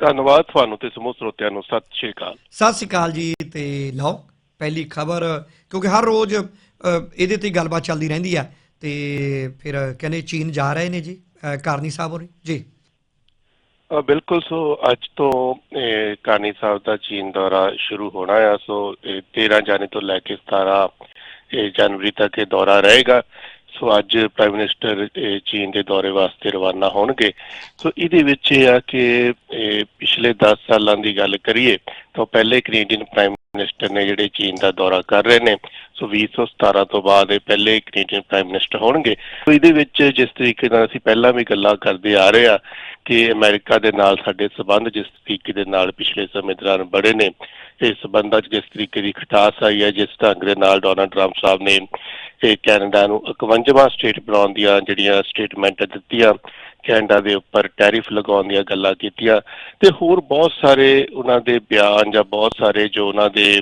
ਧੰਨਵਾਦ ਤੁਹਾਨੂੰ ਤੇ ਸਮੂਹ ਸਰੋਤਿਆਂ ਨੂੰ। ਸਤਿ ਸ਼੍ਰੀ ਅਕਾਲ। ਸਤਿ ਸ਼੍ਰੀ ਅਕਾਲ ਜੀ ਤੇ ਲਓ ਪਹਿਲੀ ਖਬਰ ਕਿਉਂਕਿ ਹਰ ਰੋਜ਼ ਇਹਦੇ ਤੇ ਗੱਲਬਾਤ ਚੱਲਦੀ ਰਹਿੰਦੀ ਆ ਤੇ ਫਿਰ ਕਹਿੰਦੇ ਚੀਨ ਜਾ ਰਹੇ ਨੇ ਜੀ ਕਾਰਨੀ ਸਾਹਿਬ ਹੋਰੀ। ਜੀ। ਬਿਲਕੁਲ ਸੋ ਅੱਜ ਤੋਂ ਕਾਨੀ ਸਾਹਿਬ ਦਾ ਚੀਨ ਦੌਰਾ ਸ਼ੁਰੂ ਹੋਣਾ ਆ ਸੋ ਇਹ 13 ਜਨਵਰੀ ਤੋਂ ਲੈ ਕੇ 17 ਇਹ ਜਨਵਰੀ ਤੱਕ ਇਹ ਦੌਰਾ ਰਹੇਗਾ। ਸੋ ਅੱਜ ਪ੍ਰਾਈਮ ਮਿਨਿਸਟਰ ਚੀਨ ਦੇ ਦੌਰੇ ਵਾਸਤੇ ਰਵਾਨਾ ਹੋਣਗੇ। ਸੋ ਇਹਦੇ ਵਿੱਚ ਇਹ ਆ ਕਿ ਪਿਛਲੇ 10 ਸਾਲਾਂ ਦੀ ਗੱਲ ਕਰੀਏ, ਤਾਂ ਪਹਿਲੇ ਕੈਨੇਡੀਅਨ ਪ੍ਰਾਈਮ ਮਿਨਿਸਟਰ ਨੇ ਜਿਹੜੇ ਚੀਨ ਦਾ ਦੌਰਾ ਕਰ ਰਹੇ ਨੇ, ਸੋ 2017 ਤੋਂ ਬਾਅਦ ਇਹ ਪਹਿਲੇ ਕੈਨੇਡੀਅਨ ਪ੍ਰਾਈਮ ਮਿਨਿਸਟਰ ਹੋਣਗੇ। ਸੋ ਇਹਦੇ ਵਿੱਚ ਜਿਸ ਤਰੀਕੇ ਨਾਲ ਅਸੀਂ ਪਹਿਲਾਂ ਵੀ ਗੱਲਾਂ ਕਰਦੇ ਆ ਰਹੇ ਆ ਕਿ ਅਮਰੀਕਾ ਦੇ ਨਾਲ ਸਾਡੇ ਸਬੰਧ ਜਿਸ ਤਰੀਕੇ ਦੇ ਨਾਲ ਪਿਛਲੇ ਸਮੇਂ ਦੌਰਾਨ ਬੜੇ ਨੇ ਇਸ ਸਬੰਧਾਂ 'ਚ ਜਿਸ ਤਰੀਕੇ ਦੀ ਖਟਾਸ ਆਈ ਹੈ, ਜਿਸ ਢੰਗ ਦੇ ਨਾਲ ਡੋਨਲਡ ਟਰੰਪ ਸਾਹਿਬ ਨੇ ਇਹ ਕੈਨੇਡਾ ਨੂੰ 51ਵਾਂ ਸਟੇਟ ਬਣਾਉਣ ਦੀਆਂ ਜਿਹੜੀਆਂ ਸਟੇਟਮੈਂਟ ਦਿੱਤੀਆਂ, ਕੈਨੇਡਾ ਦੇ ਉੱਪਰ ਟੈਰਿਫ ਲਗਾਉਣ ਦੀਆਂ ਗੱਲਾਂ ਕੀਤੀਆਂ ਤੇ ਹੋਰ ਬਹੁਤ ਸਾਰੇ ਉਹਨਾਂ ਦੇ ਬਿਆਨ ਜਾਂ ਬਹੁਤ ਸਾਰੇ ਜੋ ਉਹਨਾਂ ਦੇ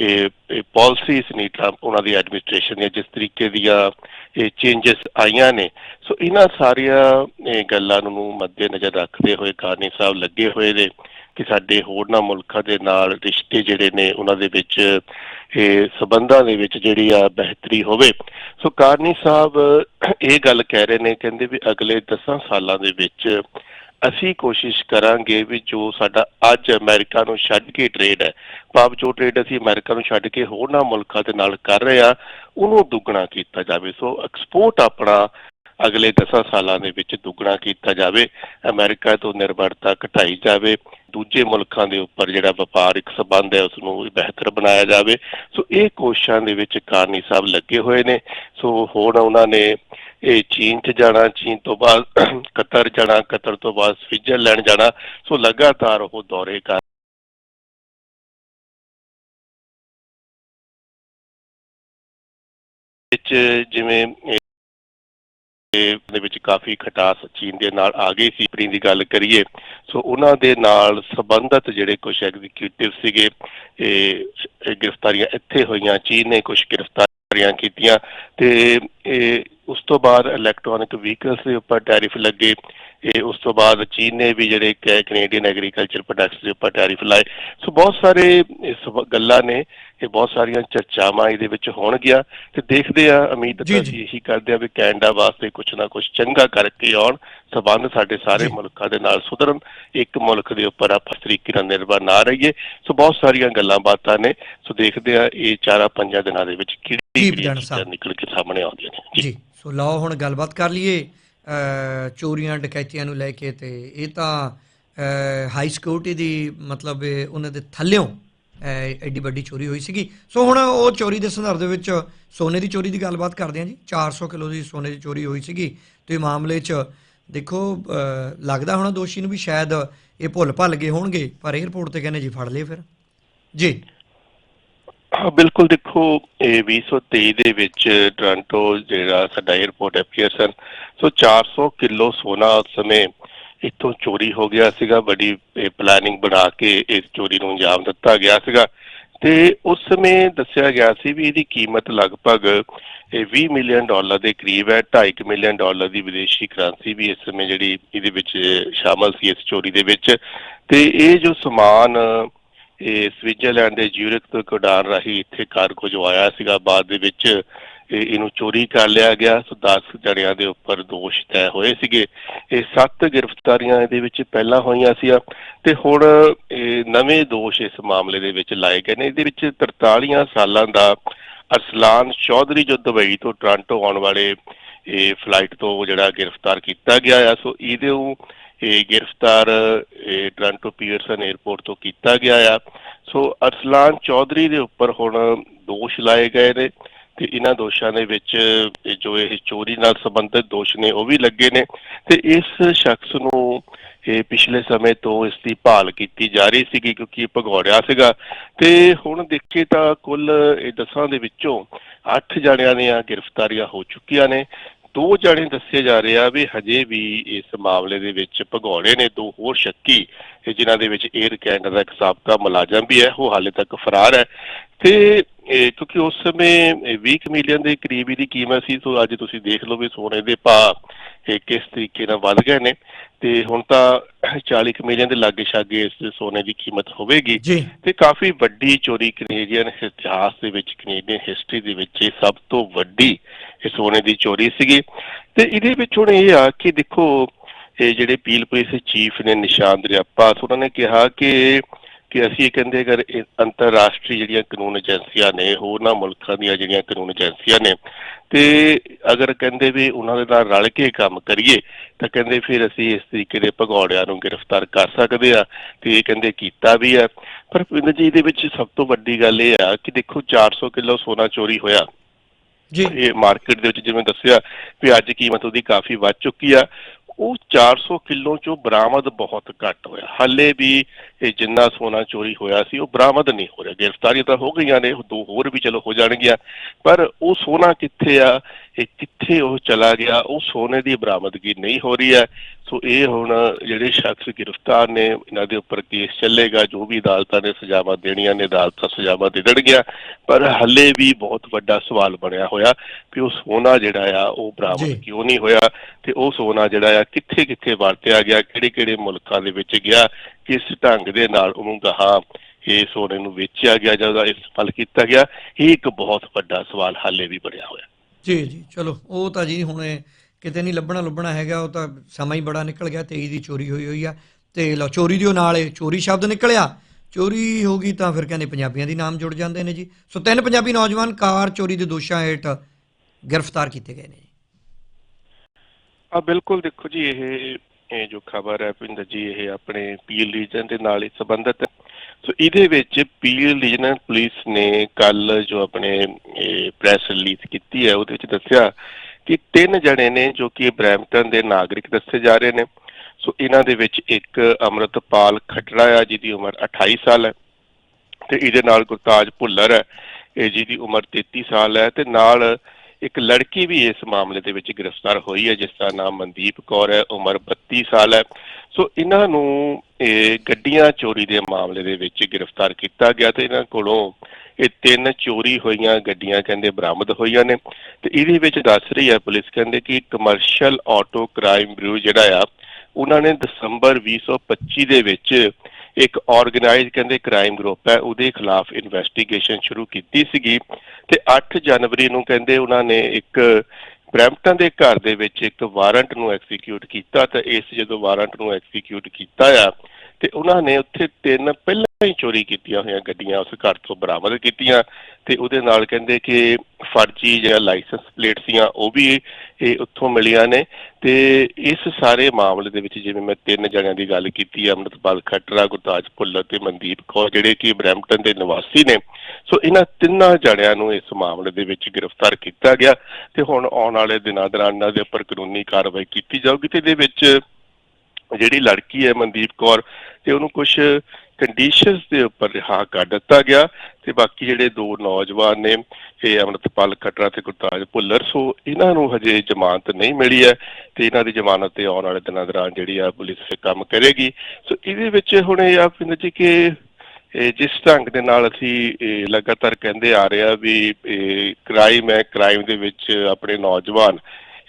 ਇਹ ਪਾਲਿਸੀਜ਼ ਨੇ ਟਰੰਪ ਉਹਨਾਂ ਦੀ ਐਡਮਿਨਿਸਟ੍ਰੇਸ਼ਨ ਦੀਆਂ ਜਿਸ ਤਰੀਕੇ ਦੀਆਂ ਇਹ ਚੇਂਜਸ ਆਈਆਂ ਨੇ। ਸੋ ਇਹਨਾਂ ਸਾਰੀਆਂ ਗੱਲਾਂ ਨੂੰ ਮੱਦੇ ਨਜ਼ਰ ਰੱਖਦੇ ਹੋਏ, ਕਾਰਨੀ ਸਾਹਿਬ ਲੱਗੇ ਹੋਏ ਨੇ। ਕਿ ਸਾਡੇ ਹੋਰਨਾਂ ਮੁਲਕਾਂ ਦੇ ਨਾਲ ਰਿਸ਼ਤੇ ਜਿਹੜੇ ਨੇ, ਉਹਨਾਂ ਦੇ ਵਿੱਚ, ਇਹ ਸਬੰਧਾਂ ਦੇ ਵਿੱਚ ਜਿਹੜੀ ਆ ਬਿਹਤਰੀ ਹੋਵੇ। ਸੋ ਕਾਰਨੀ ਸਾਹਿਬ, ਇਹ ਗੱਲ ਕਹਿ ਰਹੇ ਨੇ, ਕਹਿੰਦੇ ਵੀ ਅਗਲੇ 10 ਸਾਲਾਂ ਦੇ ਵਿੱਚ ਅਸੀਂ ਕੋਸ਼ਿਸ਼ ਕਰਾਂਗੇ ਵੀ ਜੋ ਸਾਡਾ ਅੱਜ ਅਮਰੀਕਾ ਨੂੰ ਛੱਡ ਕੇ ਟ੍ਰੇਡ ਹੈ, ਭਾਵ ਜੋ ਟ੍ਰੇਡ ਅਸੀਂ ਅਮਰੀਕਾ ਨੂੰ ਛੱਡ ਕੇ ਹੋਰਨਾਂ ਮੁਲਕਾਂ ਦੇ ਨਾਲ ਕਰ ਰਹੇ ਆ ਉਹਨੂੰ ਦੁੱਗਣਾ ਕੀਤਾ ਜਾਵੇ। ਸੋ ਐਕਸਪੋਰਟ ਆਪਣਾ ਅਗਲੇ 10 ਸਾਲਾਂ ਦੇ ਵਿੱਚ ਦੁੱਗਣਾ ਕੀਤਾ ਜਾਵੇ, ਅਮਰੀਕਾ ਤੋਂ ਨਿਰਭਰਤਾ ਘਟਾਈ ਜਾਵੇ, ਦੂਜੇ ਮੁਲਕਾਂ ਦੇ ਉੱਪਰ ਜਿਹੜਾ ਵਪਾਰਕ ਸਬੰਧ ਹੈ ਉਸ ਨੂੰ ਬਿਹਤਰ ਬਣਾਇਆ ਜਾਵੇ। ਸੋ ਇਹ ਕੋਸ਼ਿਸ਼ਾਂ ਦੇ ਵਿੱਚ ਕਾਰਨੀ ਸਾਹਿਬ ਲੱਗੇ ਹੋਏ ਨੇ। ਸੋ ਹੁਣ ਉਹਨਾਂ ਨੇ ਇਹ ਚੀਨ 'ਚ ਜਾਣਾ, ਚੀਨ ਤੋਂ ਬਾਅਦ ਕਤਰ ਜਾਣਾ, ਕਤਰ ਤੋਂ ਬਾਅਦ ਸਵਿਟਜ਼ਰਲੈਂਡ ਜਾਣਾ। ਸੋ ਲਗਾਤਾਰ ਉਹ ਦੌਰੇ ਕਰ ਵਿੱਚ ਜਿਵੇਂ ਦੇ ਵਿੱਚ ਕਾਫੀ ਖਟਾਸ ਚੀਨ ਦੇ ਨਾਲ ਆ ਗਈ ਸੀ। ਪ੍ਰੀ ਦੀ ਗੱਲ ਕਰੀਏ, ਸੋ ਉਹਨਾਂ ਦੇ ਨਾਲ ਸੰਬੰਧਤ ਜਿਹੜੇ ਕੁਝ ਐਗਜ਼ੀਕਿਊਟਿਵ ਸੀਗੇ ਇਹ ਗ੍ਰਿਫਤਾਰੀਆਂ ਇੱਥੇ ਹੋਈਆਂ, ਚੀਨ ਨੇ ਕੁਝ ਗ੍ਰਿਫਤਾਰੀਆਂ ਕੀਤੀਆਂ ਤੇ ਇਹ ਉਸ ਤੋਂ ਬਾਅਦ ਇਲੈਕਟ੍ਰੋਨਿਕ ਵਹੀਕਲਸ ਦੇ ਉੱਪਰ ਟੈਰਿਫ ਲੱਗੇ। ਇਹ ਉਸ ਤੋਂ ਬਾਅਦ ਚੀਨ ਨੇ ਵੀ ਜਿਹੜੇ ਕੈਨੇਡੀਅਨ ਐਗਰੀਕਲਚਰ ਪ੍ਰੋਡਕਟਸ ਦੇ ਉੱਪਰ ਟੈਰਿਫ ਲਾਏ। ਸੋ ਬਹੁਤ ਸਾਰੇ ਗੱਲਾਂ ਨੇ ਇਹ ਬਹੁਤ ਸਾਰੀਆਂ ਚਰਚਾਵਾਂ ਇਹਦੇ ਵਿੱਚ ਹੋਣਗੀਆਂ ਤੇ ਦੇਖਦੇ ਆ ਉਮੀਦ ਤਾਂ। ਅਸੀਂ ਇਹੀ ਕਰਦੇ ਆ ਵੀ ਕੈਨੇਡਾ ਵਾਸਤੇ ਕੁਝ ਨਾ ਕੁਝ ਚੰਗਾ ਕਰਕੇ ਆਉਣ ਸਬੰਧ ਸਾਡੇ ਸਾਰੇ। ਮੁਲਕਾਂ ਦੇ ਨਾਲ ਸੁਧਰਨ ਇੱਕ ਮੁਲਕ ਦੇ ਉੱਪਰ ਆਪਾਂ ਤਰੀਕੇ ਨਾਲ ਨਿਰਭਰ ਨਾ ਰਹੀਏ ਸੋ ਬਹੁਤ ਸਾਰੀਆਂ ਗੱਲਾਂ ਬਾਤਾਂ ਨੇ ਸੋ ਦੇਖਦੇ ਆ ਇਹ ਚਾਰਾਂ ਪੰਜਾਂ ਦਿਨਾਂ ਦੇ ਵਿੱਚ ਕਿਹੜੀ ਚੀਜ਼ਾਂ। ਨਿਕਲ ਕੇ ਸਾਹਮਣੇ ਆਉਂਦੀਆਂ ਨੇ ਜੀ ਸੋ ਲਓ ਹੁਣ ਗੱਲਬਾਤ ਕਰ ਲਈਏ ਚੋਰੀਆਂ ਡਕੈਤੀਆਂ ਨੂੰ ਲੈ ਕੇ ਤੇ ਇਹ ਤਾਂ ਹਾਈ ਸਿਕਿਉਰਿਟੀ ਦੀ ਮਤਲਬ ਉਹਨਾਂ ਦੇ ਥੱਲਿਓਂ ਐਡੀ ਵੱਡੀ ਚੋਰੀ ਹੋਈ ਸੀਗੀ। ਸੋ ਹੁਣ ਉਹ ਚੋਰੀ ਦੇ ਸੰਦਰਭ ਦੇ ਵਿੱਚ ਸੋਨੇ ਦੀ ਚੋਰੀ ਦੀ ਗੱਲਬਾਤ ਕਰਦੇ ਹਾਂ ਜੀ। 400 ਕਿਲੋ ਦੀ ਸੋਨੇ ਦੀ ਚੋਰੀ ਹੋਈ ਸੀਗੀ। ਤੇ ਮਾਮਲੇ 'ਚ ਦੇਖੋ ਲੱਗਦਾ ਹੋਣਾ ਦੋਸ਼ੀ ਨੂੰ ਵੀ ਸ਼ਾਇਦ ਇਹ ਭੁੱਲ ਭੱਲ ਗਏ ਹੋਣਗੇ, ਪਰ 에어ਪੋਰਟ ਤੇ ਕਹਿੰਦੇ ਜੀ ਫੜ ਲਏ ਫਿਰ। ਜੀ। ਬਿਲਕੁਲ ਦੇਖੋ, ਇਹ 2023 ਦੇ ਵਿੱਚ ਟ੍ਰਾਂਟੋ ਜਿਹੜਾ ਸਾਡਾ 에어ਪੋਰਟ ਐਪੀਅਰਸਨ ਸੋ 400 ਕਿਲੋ ਸੋਨਾ ਉਸ ਸਮੇਂ ਇੱਥੋਂ ਚੋਰੀ ਹੋ ਗਿਆ ਸੀਗਾ ਵੱਡੀ ਪਲੈਨਿੰਗ ਬਣਾ ਕੇ ਇਸ ਚੋਰੀ ਨੂੰ ਅੰਜਾਮ ਦਿੱਤਾ ਗਿਆ ਸੀਗਾ। ਤੇ ਉਸ ਸਮੇਂ ਦੱਸਿਆ ਗਿਆ ਸੀ ਵੀ ਇਹਦੀ ਕੀਮਤ ਲਗਭਗ, ਇਹ 20 ਮਿਲੀਅਨ ਡਾਲਰ ਦੇ ਕਰੀਬ ਹੈ 2.5 ਮਿਲੀਅਨ ਡਾਲਰ ਦੀ ਵਿਦੇਸ਼ੀ ਕਰੰਸੀ ਵੀ ਇਸ ਸਮੇਂ ਜਿਹੜੀ ਇਹਦੇ ਵਿੱਚ ਸ਼ਾਮਲ ਸੀ ਇਸ ਚੋਰੀ ਦੇ ਵਿੱਚ। ਤੇ ਇਹ ਜੋ ਸਮਾਨ, ਇਹ ਸਵਿਟਜ਼ਰਲੈਂਡ ਦੇ ਜਿਊਰਿਕ ਤੋਂ ਇੱਕ ਰਾਹੀਂ ਇੱਥੇ ਕਾਰਗੋ ਜੋ ਆਇਆ ਸੀਗਾ, ਬਾਅਦ ਦੇ ਵਿੱਚ ਇਹ ਇਹਨੂੰ ਚੋਰੀ ਕਰ ਲਿਆ ਗਿਆ। ਸੋ 10 ਜਣਿਆਂ ਦੇ ਉੱਪਰ ਦੋਸ਼ ਤੈਅ ਹੋਏ ਸੀਗੇ। ਇਹ ਸੱਤ ਗ੍ਰਿਫਤਾਰੀਆਂ ਇਹਦੇ ਵਿੱਚ ਪਹਿਲਾਂ ਹੋਈਆਂ ਸੀ ਤੇ ਹੁਣ ਇਹ ਨਵੇਂ ਦੋਸ਼ ਇਸ ਮਾਮਲੇ ਦੇ ਵਿੱਚ ਲਾਏ ਗਏ ਨੇ। ਇਹਦੇ ਵਿੱਚ 43 ਸਾਲਾਂ ਦਾ ਅਰਸਲਾਨ ਚੌਧਰੀ ਜੋ ਦੁਬਈ ਤੋਂ ਟੋਰਾਂਟੋ ਆਉਣ ਵਾਲੇ ਇਹ ਫਲਾਈਟ ਤੋਂ ਜਿਹੜਾ ਗ੍ਰਿਫਤਾਰ ਕੀਤਾ ਗਿਆ ਆ, ਸੋ ਇਹਦੇ ਨੂੰ ਇਹ ਗ੍ਰਿਫਤਾਰ ਇਹ ਟੋਰਾਂਟੋ ਪੀਅਰਸਨ 에ਅਰਪੋਰਟ ਤੋਂ ਕੀਤਾ ਗਿਆ ਆ। ਸੋ ਅਰਸਲਾਨ ਚੌਧਰੀ ਦੇ ਉੱਪਰ ਹੁਣ ਦੋਸ਼ ਲਾਏ ਗਏ ਨੇ। ਤੇ ਇਹਨਾਂ ਦੋਸ਼ਾਂ ਦੇ ਵਿੱਚ ਜੋ ਇਹ ਚੋਰੀ ਨਾਲ ਸੰਬੰਧਿਤ ਦੋਸ਼ ਨੇ, ਉਹ ਵੀ ਲੱਗੇ ਨੇ। ਤੇ ਇਸ ਸ਼ਖਸ ਨੂੰ ਇਹ ਪਿਛਲੇ ਸਮੇਂ ਤੋਂ ਇਸ ਦੀ ਭਾਲ ਕੀਤੀ ਜਾ ਰਹੀ ਸੀਗੀ ਕਿਉਂਕਿ ਇਹ ਭਗੌੜਿਆ ਸੀਗਾ। ਤੇ ਹੁਣ ਦੇਖੇ ਤਾਂ ਕੁੱਲ ਇਹ ਦਸਾਂ ਦੇ ਵਿੱਚੋਂ 8 ਜਣਿਆਂ ਦੀਆਂ ਗ੍ਰਿਫਤਾਰੀਆਂ ਹੋ ਚੁੱਕੀਆਂ ਨੇ। ਦੋ ਜਣੇ ਦੱਸੇ ਜਾ ਰਹੇ ਆ ਵੀ ਹਜੇ ਵੀ ਇਸ ਮਾਮਲੇ ਦੇ ਵਿੱਚ ਭਗੌੜੇ ਨੇ, ਦੋ ਹੋਰ ਸ਼ੱਕੀ ਜਿਨ੍ਹਾਂ ਦੇ ਵਿੱਚ 에ਅਰ ਕੈਨੇਡਾ ਦਾ ਇੱਕ ਸਾਬਕਾ ਮੁਲਾਜ਼ਮ ਵੀ ਹੈ ਉਹ ਹਾਲੇ ਤੱਕ ਫਰਾਰ ਹੈ। ਤੇ ਕਿਉਂਕਿ ਉਸ ਸਮੇਂ ਇਹ 20 ਮਿਲੀਅਨ ਦੇ ਕਰੀਬ ਇਹਦੀ ਕੀਮਤ ਸੀ ਸੋ ਅੱਜ ਤੁਸੀਂ ਦੇਖ ਲਓ ਵੀ ਸੋਨੇ ਦੇ ਭਾਅ ਇਹ ਕਿਸ ਤਰੀਕੇ ਨਾਲ ਵੱਧ ਗਏ ਨੇ। ਤੇ ਹੁਣ ਤਾਂ 40 ਕੁ ਮਿਲੀਅਨ ਦੇ ਲਾਗੇ ਛਾਗੇ ਇਸ ਸੋਨੇ ਦੀ ਕੀਮਤ ਹੋਵੇਗੀ। ਤੇ ਕਾਫੀ ਵੱਡੀ ਚੋਰੀ ਕੈਨੇਡੀਅਨ ਇਤਿਹਾਸ ਦੇ ਵਿੱਚ ਕੈਨੇਡੀਅਨ ਹਿਸਟਰੀ ਦੇ ਵਿੱਚ ਇਹ ਸਭ ਤੋਂ ਵੱਡੀ ਇਹ ਸੋਨੇ ਦੀ ਚੋਰੀ ਸੀਗੀ। ਤੇ ਇਹਦੇ ਵਿੱਚ ਹੁਣ ਇਹ ਆ ਕਿ ਦੇਖੋ ਇਹ ਜਿਹੜੇ ਪੀਲ ਪੁਲਿਸ ਚੀਫ ਨੇ ਨਿਸ਼ਾਨ ਦਰਿਆਪਾ ਉਹਨਾਂ ਨੇ ਕਿਹਾ ਕਿ ਕਿ ਅਸੀਂ ਇਹ ਕਹਿੰਦੇ ਅਗਰ ਅੰਤਰਰਾਸ਼ਟਰੀ ਜਿਹੜੀਆਂ ਕਾਨੂੰਨ ਏਜੰਸੀਆਂ ਨੇ ਹੋਰਨਾਂ ਮੁਲਕਾਂ ਦੀਆਂ ਜਿਹੜੀਆਂ ਕਾਨੂੰਨ ਏਜੰਸੀਆਂ ਨੇ ਤੇ ਅਗਰ ਕਹਿੰਦੇ ਵੀ ਉਹਨਾਂ ਦੇ ਨਾਲ ਰਲ ਕੇ ਕੰਮ ਕਰੀਏ ਤਾਂ ਕਹਿੰਦੇ ਫਿਰ ਅਸੀਂ ਇਸ ਤਰੀਕੇ ਦੇ ਭਗੌੜਿਆਂ ਨੂੰ ਗ੍ਰਿਫਤਾਰ ਕਰ ਸਕਦੇ ਆ ਤੇ ਇਹ ਕਹਿੰਦੇ ਕੀਤਾ ਵੀ ਆ ਪਰ ਪਿੰਡ ਜੀ ਦੇ ਵਿੱਚ ਸਭ ਤੋਂ ਵੱਡੀ ਗੱਲ ਇਹ ਆ ਕਿ ਦੇਖੋ 400 ਕਿਲੋ ਸੋਨਾ ਚੋਰੀ ਹੋਇਆ। ਜੀ। ਇਹ ਮਾਰਕੀਟ ਦੇ ਵਿੱਚ ਜਿਵੇਂ ਦੱਸਿਆ ਵੀ ਅੱਜ ਕੀਮਤ ਉਹਦੀ ਕਾਫੀ ਵੱਧ ਚੁੱਕੀ ਆ। ਉਹ 400 ਕਿਲੋ ਚੋਂ ਬਰਾਮਦ ਬਹੁਤ ਘੱਟ ਹੋਇਆ। ਹਾਲੇ ਵੀ ਇਹ ਜਿੰਨਾ ਸੋਨਾ ਚੋਰੀ ਹੋਇਆ ਸੀ ਉਹ ਬਰਾਮਦ ਨਹੀਂ ਹੋ ਰਿਹਾ। ਗ੍ਰਿਫਤਾਰੀਆਂ ਤਾਂ ਹੋ ਗਈਆਂ ਨੇ ਦੋ ਹੋਰ ਵੀ ਚਲੋ ਹੋ ਜਾਣਗੀਆਂ। ਪਰ ਉਹ ਸੋਨਾ ਕਿੱਥੇ ਆ? ਇਹ ਕਿੱਥੇ ਉਹ ਚਲਾ ਗਿਆ? ਉਹ ਸੋਨੇ ਦੀ ਬਰਾਮਦਗੀ ਨਹੀਂ ਹੋ ਰਹੀ ਹੈ। ਸੋ ਇਹ ਹੁਣ ਜਿਹੜੇ ਸ਼ਖਸ ਗ੍ਰਿਫਤਾਰ ਨੇ ਇਹਨਾਂ ਦੇ ਉੱਪਰ ਕੇਸ ਚੱਲੇਗਾ। ਜੋ ਵੀ ਅਦਾਲਤਾਂ ਨੇ ਸਜ਼ਾਵਾਂ ਦੇਣੀਆਂ ਨੇ ਅਦਾਲਤਾਂ ਸਜ਼ਾਵਾਂ ਦੇ ਦੇਣਗੀਆਂ। ਪਰ ਹੱਲੇ ਵੀ ਬਹੁਤ ਵੱਡਾ ਸਵਾਲ ਬਣਿਆ ਹੋਇਆ ਕਿ ਉਹ ਸੋਨਾ ਜਿਹੜਾ ਆ ਉਹ। ਬਰਾਮਦ ਕਿਉਂ ਨਹੀਂ ਹੋਇਆ? ਤੇ ਉਹ ਸੋਨਾ ਜਿਹੜਾ ਆ ਕਿੱਥੇ ਕਿੱਥੇ ਵਰਤਿਆ ਗਿਆ? ਕਿਹੜੇ ਕਿਹੜੇ ਮੁਲਕਾਂ ਦੇ ਵਿੱਚ ਗਿਆ? ਕਿਸ ਢੰਗ ਦੇ ਨਾਲ ਉਹਨੂੰ ਗਾਹਾਂ ਇਹ ਸੋਨੇ ਨੂੰ ਵੇਚਿਆ ਗਿਆ ਜਾਂ ਉਹਦਾ ਇਸਤੇਮਾਲ ਕੀਤਾ ਗਿਆ ਇਹ ਇੱਕ ਬਹੁਤ ਵੱਡਾ ਸਵਾਲ ਹਾਲੇ ਵੀ ਬਣਿਆ ਹੋਇਆ। ਜੀ ਜੀ ਚਲੋ ਉਹ ਤਾਂ ਜੀ ਹੁਣ ਕਿਤੇ ਨਹੀਂ ਲੱਭਣਾ ਲੱਭਣਾ ਹੈਗਾ ਉਹ ਤਾਂ ਸਮਾਂ ਹੀ ਬੜਾ ਨਿਕਲ ਗਿਆ 23 ਦੀ ਚੋਰੀ ਹੋਈ ਹੋਈ ਆ। ਤੇ ਲਓ ਚੋਰੀ ਦੇ ਨਾਲ ਇਹ ਚੋਰੀ ਸ਼ਬਦ ਨਿਕਲਿਆ। ਚੋਰੀ ਹੋ ਗਈ ਤਾਂ ਫਿਰ ਕਹਿੰਦੇ ਪੰਜਾਬੀਆਂ ਦੀ ਨਾਮ ਜੁੜ ਜਾਂਦੇ ਨੇ ਜੀ। ਸੋ ਤਿੰਨ ਪੰਜਾਬੀ ਨੌਜਵਾਨ ਕਾਰ ਚੋਰੀ ਦੇ ਦੋਸ਼ਾਂ ਹੇਠ ਗ੍ਰਿਫਤਾਰ ਕੀਤੇ ਗਏ ਨੇ ਜੀ। ਆ ਬਿਲਕੁਲ ਦੇਖੋ ਜੀ ਇਹ ਇਹ ਜੋ ਖਬਰ ਹੈ ਪਿੰਦਰ ਜੀ, ਇਹ ਆਪਣੇ ਪੀਲ ਰੀਜਨ ਦੇ ਨਾਲ ਹੀ ਸੰਬੰਧਿਤ ਹੈ। ਸੋ ਇਹਦੇ ਵਿੱਚ ਪੀਲ ਰੀਜਨਲ ਪੁਲਿਸ ਨੇ ਕੱਲ ਜੋ ਆਪਣੇ ਪ੍ਰੈਸ ਰਿਲੀਜ਼ ਕੀਤੀ ਹੈ, ਉਹਦੇ ਵਿੱਚ ਦੱਸਿਆ ਕਿ ਤਿੰਨ ਜਣੇ ਨੇ ਜੋ ਕਿ ਬ੍ਰੈਂਪਟਨ ਦੇ ਨਾਗਰਿਕ ਦੱਸੇ ਜਾ ਰਹੇ ਨੇ। ਸੋ ਇਹਨਾਂ ਦੇ ਵਿੱਚ ਇੱਕ ਅਮਰਤਪਾਲ ਖਟੜਾ ਆ, ਜਿਹਦੀ ਉਮਰ 28 ਸਾਲ ਹੈ ਤੇ ਇਹਦੇ ਨਾਲ ਗੁਰਤਾਜ ਭੁੱਲਰ ਹੈ। ਇਹ ਜਿਹਦੀ ਉਮਰ 33 ਸਾਲ ਹੈ ਤੇ ਨਾਲ ਇੱਕ ਲੜਕੀ ਵੀ ਇਸ ਮਾਮਲੇ ਦੇ ਵਿੱਚ ਗ੍ਰਿਫਤਾਰ ਹੋਈ ਹੈ, ਜਿਸ ਦਾ ਨਾਮ ਮਨਦੀਪ ਕੌਰ ਹੈ, ਉਮਰ 32 ਸਾਲ ਹੈ। ਸੋ ਇਹਨਾਂ ਨੂੰ ਇਹ ਗੱਡੀਆਂ ਚੋਰੀ ਦੇ ਮਾਮਲੇ ਦੇ ਵਿੱਚ ਗ੍ਰਿਫਤਾਰ ਕੀਤਾ ਗਿਆ ਤੇ ਇਹਨਾਂ ਕੋਲੋਂ ਇਹ ਤਿੰਨ ਚੋਰੀ ਹੋਈਆਂ ਗੱਡੀਆਂ ਕਹਿੰਦੇ ਬਰਾਮਦ ਹੋਈਆਂ ਨੇ। ਤੇ ਇਹਦੇ ਵਿੱਚ ਦੱਸ ਰਹੀ ਹੈ ਪੁਲਿਸ ਕਹਿੰਦੇ ਕਿ ਕਮਰਸ਼ੀਅਲ ਆਟੋ ਕ੍ਰਾਈਮ ਬਿਊਰੋ ਜਿਹੜਾ ਆ, ਉਹਨਾਂ ਨੇ ਦਸੰਬਰ 2025 ਦੇ ਵਿੱਚ ਇੱਕ ਆਰਗੇਨਾਈਜ਼ ਕਹਿੰਦੇ ਕ੍ਰਾਈਮ ਗਰੁੱਪ ਹੈ, ਉਹਦੇ ਖਿਲਾਫ ਇਨਵੈਸਟੀਗੇਸ਼ਨ ਸ਼ੁਰੂ ਕੀਤੀ ਸੀਗੀ ਤੇ 8 ਜਨਵਰੀ ਨੂੰ ਕਹਿੰਦੇ ਉਹਨਾਂ ਨੇ ਇੱਕ ਬ੍ਰੈਂਪਟਨ ਦੇ ਘਰ ਦੇ ਵਿੱਚ ਇੱਕ ਵਾਰੰਟ ਨੂੰ ਐਕਸੀਕਿਊਟ ਕੀਤਾ ਤਾਂ ਇਸ ਜਦੋਂ ਵਾਰੰਟ ਨੂੰ ਐਕਸੀਕਿਊਟ ਕੀਤਾ ਆ ਤੇ ਉਹਨਾਂ ਨੇ ਉੱਥੇ ਤਿੰਨ ਪਹਿਲਾਂ ਹੀ ਚੋਰੀ ਕੀਤੀਆਂ ਹੋਈਆਂ ਗੱਡੀਆਂ ਉਸ ਘਰ ਤੋਂ ਬਰਾਮਦ ਕੀਤੀਆਂ ਤੇ ਉਹਦੇ ਨਾਲ ਕਹਿੰਦੇ ਕਿ ਫਰਜ਼ੀ ਜਿਹੜਾ ਲਾਇਸੈਂਸ ਪਲੇਟ ਸੀਆਂ ਉਹ ਵੀ ਇਹ ਉੱਥੋਂ ਮਿਲੀਆਂ ਨੇ ਤੇ ਇਸ ਸਾਰੇ ਮਾਮਲੇ ਦੇ ਵਿੱਚ ਜਿਵੇਂ ਮੈਂ ਤਿੰਨ ਜਣਿਆਂ ਦੀ ਗੱਲ ਕੀਤੀ ਹੈ ਅੰਮ੍ਰਿਤਪਾਲ ਖੱਟਰਾ ਗੁਰਤਾਜ ਭੁੱਲਰ ਤੇ ਮਨਦੀਪ ਕੌਰ ਜਿਹੜੇ ਕਿ ਬ੍ਰੈਂਪਟਨ ਦੇ ਨਿਵਾਸੀ ਨੇ। ਸੋ ਇਹਨਾਂ ਤਿੰਨਾਂ ਜਣਿਆਂ ਨੂੰ ਇਸ ਮਾਮਲੇ ਦੇ ਵਿੱਚ ਗ੍ਰਿਫਤਾਰ ਕੀਤਾ ਗਿਆ ਤੇ ਹੁਣ ਆਉਣ ਵਾਲੇ ਦਿਨਾਂ ਦੌਰਾਨ ਇਹਨਾਂ ਦੇ ਉੱਪਰ ਕਾਨੂੰਨੀ ਕਾਰਵਾਈ ਕੀਤੀ ਜਾਊਗੀ ਤੇ ਇਹਦੇ ਵਿੱਚ ਜਿਹੜੀ ਲੜਕੀ ਹੈ ਮਨਦੀਪ ਕੌਰ ਤੇ ਉਹਨੂੰ ਕੁਝ ਕੰਡੀਸ਼ਨਸ ਦੇ ਉੱਪਰ ਰਿਹਾ ਕਰ ਦਿੱਤਾ ਗਿਆ ਤੇ ਬਾਕੀ ਜਿਹੜੇ ਦੋ ਨੌਜਵਾਨ ਨੇ, ਇਹ ਅਮਰਤਪਾਲ ਖੱਟਰਾ ਤੇ ਗੁਰਤਾਜ ਭੁੱਲਰ, ਸੋ ਇਹਨਾਂ ਨੂੰ ਹਜੇ ਜ਼ਮਾਨਤ ਨਹੀਂ ਮਿਲੀ ਹੈ ਤੇ ਇਹਨਾਂ ਦੀ ਜ਼ਮਾਨਤ ਤੇ ਆਉਣ ਵਾਲੇ ਦਿਨਾਂ ਦੌਰਾਨ ਜਿਹੜੀ ਆ ਪੁਲਿਸ ਕੰਮ ਕਰੇਗੀ। ਸੋ ਇਹਦੇ ਵਿੱਚ ਹੁਣ ਇਹ ਆ ਪਿੰਡ ਜੀ ਕਿ ਜਿਸ ਢੰਗ ਦੇ ਨਾਲ ਅਸੀਂ ਲਗਾਤਾਰ ਕਹਿੰਦੇ ਆ ਰਹੇ ਆ ਵੀ ਕ੍ਰਾਈਮ ਹੈ ਕ੍ਰਾਈਮ ਦੇ ਵਿੱਚ ਆਪਣੇ ਨੌਜਵਾਨ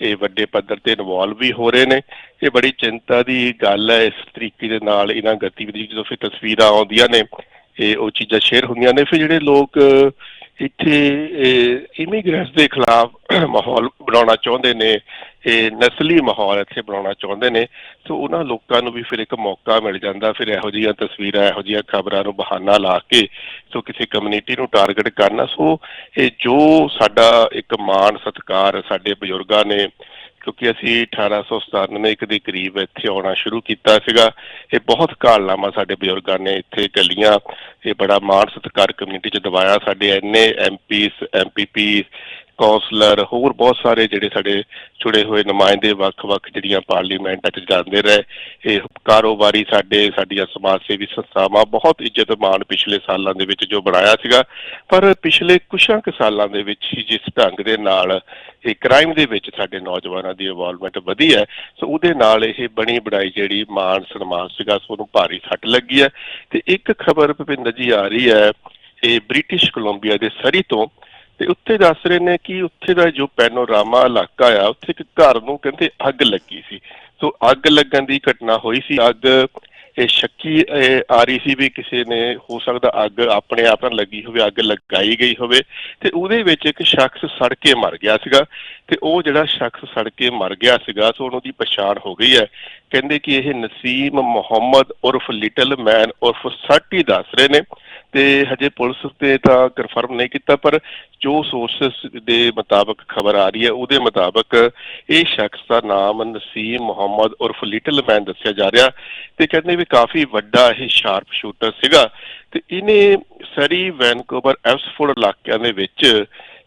ਇਹ ਵੱਡੇ ਪੱਧਰ ਤੇ ਇਨਵੋਲਵ ਵੀ ਹੋ ਰਹੇ ਨੇ। ਇਹ ਬੜੀ ਚਿੰਤਾ ਦੀ ਗੱਲ ਹੈ, ਇਸ ਤਰੀਕੇ ਦੇ ਨਾਲ ਇਹਨਾਂ ਗਤੀਵਿਧੀ ਜਦੋਂ ਫਿਰ ਤਸਵੀਰਾਂ ਆਉਂਦੀਆਂ ਨੇ, ਇਹ ਉਹ ਚੀਜ਼ਾਂ ਸ਼ੇਅਰ ਹੁੰਦੀਆਂ ਨੇ। ਫਿਰ ਜਿਹੜੇ ਲੋਕ ਇੱਥੇ ਇਮੀਗ੍ਰੈਂਟਸ ਦੇ ਖਿਲਾਫ ਮਾਹੌਲ ਬਣਾਉਣਾ ਚਾਹੁੰਦੇ ਨੇ, ਇਹ ਨਸਲੀ ਮਾਹੌਲ ਇੱਥੇ ਬਣਾਉਣਾ ਚਾਹੁੰਦੇ ਨੇ, ਸੋ ਉਹਨਾਂ ਲੋਕਾਂ ਨੂੰ ਵੀ ਫਿਰ ਇੱਕ ਮੌਕਾ ਮਿਲ ਜਾਂਦਾ, ਫਿਰ ਇਹੋ ਜਿਹੀਆਂ ਤਸਵੀਰਾਂ, ਇਹੋ ਜਿਹੀਆਂ ਖਬਰਾਂ ਨੂੰ ਬਹਾਨਾ ਲਾ ਕੇ, ਸੋ ਕਿਸੇ ਕਮਿਊਨਿਟੀ ਨੂੰ ਟਾਰਗੇਟ ਕਰਨਾ, ਸੋ ਇਹ ਜੋ ਸਾਡਾ ਇੱਕ ਮਾਣ ਸਤਿਕਾਰ ਸਾਡੇ ਬਜ਼ੁਰਗਾਂ ਨੇ ਕਿਉਂਕਿ ਅਸੀਂ 1897 ਇੱਕ ਦੇ ਕਰੀਬ ਇੱਥੇ ਆਉਣਾ ਸ਼ੁਰੂ ਕੀਤਾ ਸੀਗਾ, ਇਹ ਬਹੁਤ ਕਾਲਨਾਮਾ ਸਾਡੇ ਬਜ਼ੁਰਗਾਂ ਨੇ ਇੱਥੇ ਕੱਲੀਆਂ ਇਹ ਬੜਾ ਮਾਣ ਸਤਿਕਾਰ ਕਮਿਊਨਿਟੀ ਚ ਦਵਾਇਆ ਸਾਡੇ ਐਨਏ ਐਮਪੀਸ ਐਮਪੀਪੀ ਕੌਂਸਲਰ, ਹੋਰ ਬਹੁਤ ਸਾਰੇ ਜਿਹੜੇ ਸਾਡੇ ਜੁੜੇ ਹੋਏ ਨੁਮਾਇੰਦੇ ਵੱਖ-ਵੱਖ ਜਿਹੜੀਆਂ ਪਾਰਲੀਮੈਂਟਾਂ 'ਚ ਜਾਂਦੇ ਰਹੇ, ਇਹ ਕਾਰੋਬਾਰੀ ਸਾਡੇ, ਸਾਡੀਆਂ ਸਮਾਜ ਸੇਵੀ ਸੰਸਥਾਵਾਂ ਬਹੁਤ ਇੱਜ਼ਤ ਮਾਣ ਪਿਛਲੇ ਸਾਲਾਂ ਦੇ ਵਿੱਚ ਜੋ ਬਣਾਇਆ ਸੀਗਾ। ਪਰ ਪਿਛਲੇ ਕੁਛਾਂ ਕੁ ਸਾਲਾਂ ਦੇ ਵਿੱਚ ਹੀ ਜਿਸ ਢੰਗ ਦੇ ਨਾਲ ਇਹ ਕ੍ਰਾਈਮ ਦੇ ਵਿੱਚ ਸਾਡੇ ਨੌਜਵਾਨਾਂ ਦੀ ਇਨਵੋਲਵਮੈਂਟ ਵਧੀ ਹੈ, ਸੋ ਉਹਦੇ ਨਾਲ ਇਹ ਬਣੀ ਬਣਾਈ ਜਿਹੜੀ ਮਾਨ ਸਨਮਾਨ ਸੀਗਾ, ਸੋ ਉਹਨੂੰ ਭਾਰੀ ਸੱਟ ਲੱਗੀ ਹੈ। ਤੇ ਇੱਕ ਖਬਰ ਭਿੰਦਰ ਜੀ ਆ ਰਹੀ ਹੈ, ਇਹ ਬ੍ਰਿਟਿਸ਼ ਕੋਲੰਬੀਆ ਦੇ ਸਰੀ ਤੋਂ ਤੇ ਉੱਥੇ ਦੱਸ ਰਹੇ ਨੇ ਕਿ ਉੱਥੇ ਦਾ ਜੋ ਪੈਨੋਰਾਮਾ ਇਲਾਕਾ ਆ, ਉੱਥੇ ਇੱਕ ਘਰ ਨੂੰ ਕਹਿੰਦੇ ਅੱਗ ਲੱਗੀ ਸੀ। ਸੋ ਅੱਗ ਲੱਗਣ ਦੀ ਘਟਨਾ ਹੋਈ ਸੀ। ਅੱਗ, ਇਹ ਸ਼ੱਕੀ ਆ ਰਹੀ ਸੀ ਵੀ ਕਿਸੇ ਨੇ, ਹੋ ਸਕਦਾ ਅੱਗ ਆਪਣੇ ਆਪ ਨਾਲ ਲੱਗੀ ਹੋਵੇ, ਅੱਗ ਲਗਾਈ ਗਈ ਹੋਵੇ, ਤੇ ਉਹਦੇ ਵਿੱਚ ਇੱਕ ਸ਼ਖਸ ਸੜ ਕੇ ਮਰ ਗਿਆ ਸੀਗਾ। ਤੇ ਉਹ ਜਿਹੜਾ ਸ਼ਖਸ ਸੜ ਕੇ ਮਰ ਗਿਆ ਸੀਗਾ, ਸੋ ਉਹਨੂੰ ਦੀ ਪਛਾਣ ਹੋ ਗਈ ਹੈ। ਕਹਿੰਦੇ ਕਿ ਇਹ ਨਸੀਮ ਮੁਹੰਮਦ ਉਰਫ ਲਿਟਲ ਮੈਨ ਉਰਫ ਸਾਟੀ ਦੱਸ ਰਹੇ ਨੇ ਤੇ ਹਜੇ ਪੁਲਿਸ ਤੇ ਤਾਂ ਕਨਫਰਮ ਨਹੀਂ ਕੀਤਾ, ਪਰ ਜੋ ਸੋਰਸਸ ਦੇ ਮੁਤਾਬਕ ਖਬਰ ਆ ਰਹੀ ਹੈ, ਉਹਦੇ ਮੁਤਾਬਕ ਇਹ ਸ਼ਖਸ ਦਾ ਨਾਮ ਨਸੀਮ ਮੁਹੰਮਦ ਉਰਫ ਲਿਟਲ ਮੈਨ ਦੱਸਿਆ ਜਾ ਰਿਹਾ ਤੇ ਕਹਿੰਦੇ ਵੀ ਕਾਫੀ ਵੱਡਾ ਇਹ ਸ਼ਾਰਪ ਸ਼ੂਟਰ ਸੀਗਾ ਤੇ ਇਹਨੇ ਸਰੀ ਵੈਨਕੂਵਰ ਐਵਸਫੋਰਡ ਇਲਾਕਿਆਂ ਦੇ ਵਿੱਚ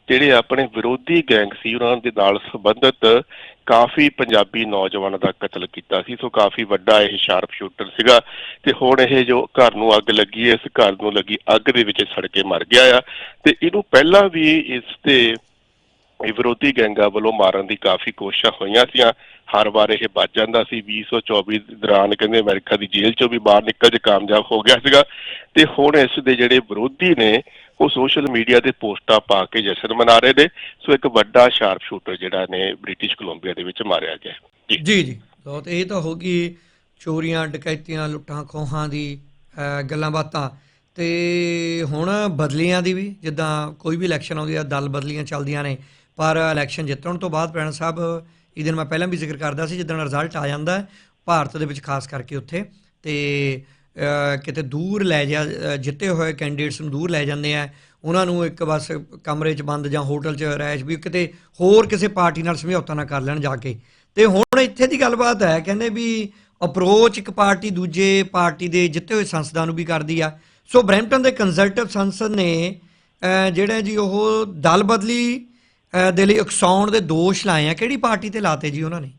ਜਿਹੜੇ ਆਪਣੇ ਵਿਰੋਧੀ ਗੈਂਗ ਸੀ, ਉਹਨਾਂ ਦੇ ਨਾਲ ਸੰਬੰਧਿਤ ਕਾਫੀ ਪੰਜਾਬੀ ਨੌਜਵਾਨਾਂ ਦਾ ਕਤਲ ਕੀਤਾ ਸੀ, ਸੋ ਕਾਫੀ ਵੱਡਾ ਇਹ ਸ਼ਾਰਪ ਸ਼ੂਟਰ ਸੀਗਾ ਤੇ ਹੁਣ ਇਹ ਜੋ ਘਰ ਨੂੰ ਅੱਗ ਲੱਗੀ, ਇਸ ਘਰ ਨੂੰ ਲੱਗੀ ਅੱਗ ਦੇ ਵਿੱਚ ਸੜ ਕੇ ਮਰ ਗਿਆ ਆ ਤੇ ਇਹਨੂੰ ਪਹਿਲਾਂ ਵੀ ਇਸ ਤੇ ਇਹ ਵਿਰੋਧੀ ਗੈਂਗਾਂ ਵੱਲੋਂ ਮਾਰਨ ਦੀ ਕਾਫੀ ਕੋਸ਼ਿਸ਼ਾਂ ਹੋਈਆਂ ਸੀਆਂ। ਹਰ ਵਾਰ ਇਹ ਬਚ ਜਾਂਦਾ ਸੀ 2024 ਦੌਰਾਨ ਕਹਿੰਦੇ ਅਮਰੀਕਾ ਦੀ ਜੇਲ੍ਹ ਚੋਂ ਵੀ ਬਾਹਰ ਨਿਕਲ ਕੇ ਕਾਮਯਾਬ ਹੋ ਗਿਆ ਸੀਗਾ ਤੇ ਹੁਣ ਇਸ ਦੇ ਜਿਹੜੇ ਵਿਰੋਧੀ ਨੇ ਉਹ ਸੋਸ਼ਲ ਮੀਡੀਆ ਤੇ ਪੋਸਟਾਂ ਪਾ ਕੇ ਜਸ਼ਨ ਮਨਾ ਰਹੇ ਨੇ। ਸੋ ਇੱਕ ਵੱਡਾ ਸ਼ਾਰਪ ਸ਼ੂਟਰ ਜਿਹੜਾ ਨੇ ਬ੍ਰਿਟਿਸ਼ ਕੋਲੰਬੀਆ ਦੇ ਵਿੱਚ ਮਾਰਿਆ ਗਿਆ ਜੀ। ਜੀ ਬਹੁਤ ਇਹ ਤਾਂ ਹੋ ਗਈ ਚੋਰੀਆਂ, ਡਕੈਤੀਆਂ, ਲੁੱਟਾਂ, ਖੋਹਾਂ ਦੀ ਗੱਲਾਂ ਬਾਤਾਂ। ਤੇ ਹੁਣ ਬਦਲੀਆਂ ਦੀ ਵੀ, ਜਿੱਦਾਂ ਕੋਈ ਵੀ ਇਲੈਕਸ਼ਨ ਆਉਂਦੀ ਆ, ਦਲ ਬਦਲੀਆਂ ਚੱਲਦੀਆਂ ਨੇ। ਪਰ ਇਲੈਕਸ਼ਨ ਜਿੱਤਣ ਤੋਂ ਬਾਅਦ ਪ੍ਰੈਣ ਸਾਹਿਬ, ਇਹ ਦਿਨ ਮੈਂ ਪਹਿਲਾਂ ਵੀ ਜ਼ਿਕਰ ਕਰਦਾ ਸੀ, ਜਿੱਦਣ ਰਿਜ਼ਲਟ ਆ ਜਾਂਦਾ ਭਾਰਤ ਦੇ ਵਿੱਚ ਖਾਸ ਕਰਕੇ ਉੱਥੇ। ਤੇ ਕਿਤੇ ਦੂਰ ਲੈ ਜਾ ਜਿੱਤੇ ਹੋਏ ਕੈਂਡੀਡੇਟਸ ਨੂੰ ਦੂਰ ਲੈ ਜਾਂਦੇ ਆ ਉਹਨਾਂ ਨੂੰ ਇੱਕ ਬਸ ਕਮਰੇ 'ਚ ਬੰਦ ਜਾਂ ਹੋਟਲ 'ਚ ਰਹਿਸ਼ ਵੀ ਕਿਤੇ ਹੋਰ ਕਿਸੇ ਪਾਰਟੀ ਨਾਲ ਸਮਝੌਤਾ ਨਾ ਕਰ ਲੈਣ ਜਾ ਕੇ। ਤੇ ਹੁਣ ਇੱਥੇ ਦੀ ਗੱਲਬਾਤ ਹੈ ਕਹਿੰਦੇ ਵੀ ਅਪਰੋਚ ਇੱਕ ਪਾਰਟੀ ਦੂਜੇ ਪਾਰਟੀ ਦੇ ਜਿੱਤੇ ਹੋਏ ਸੰਸਦਾਂ ਨੂੰ ਵੀ ਕਰਦੀ ਆ। ਸੋ ਬਰੈਂਪਟਨ ਦੇ ਕੰਜ਼ਰਵੇਟਿਵ ਸੰਸਦ ਨੇ ਅਹ, ਜਿਹੜਾ ਜੀ ਉਹ ਦਲ ਬਦਲੀ ਦੇ ਲਈ ਉਕਸਾਉਣ ਦੇ ਦੋਸ਼ ਲਾਏ ਆ। ਕਿਹੜੀ ਪਾਰਟੀ ਤੇ ਲਾਤੇ ਜੀ ਉਹਨਾਂ ਨੇ?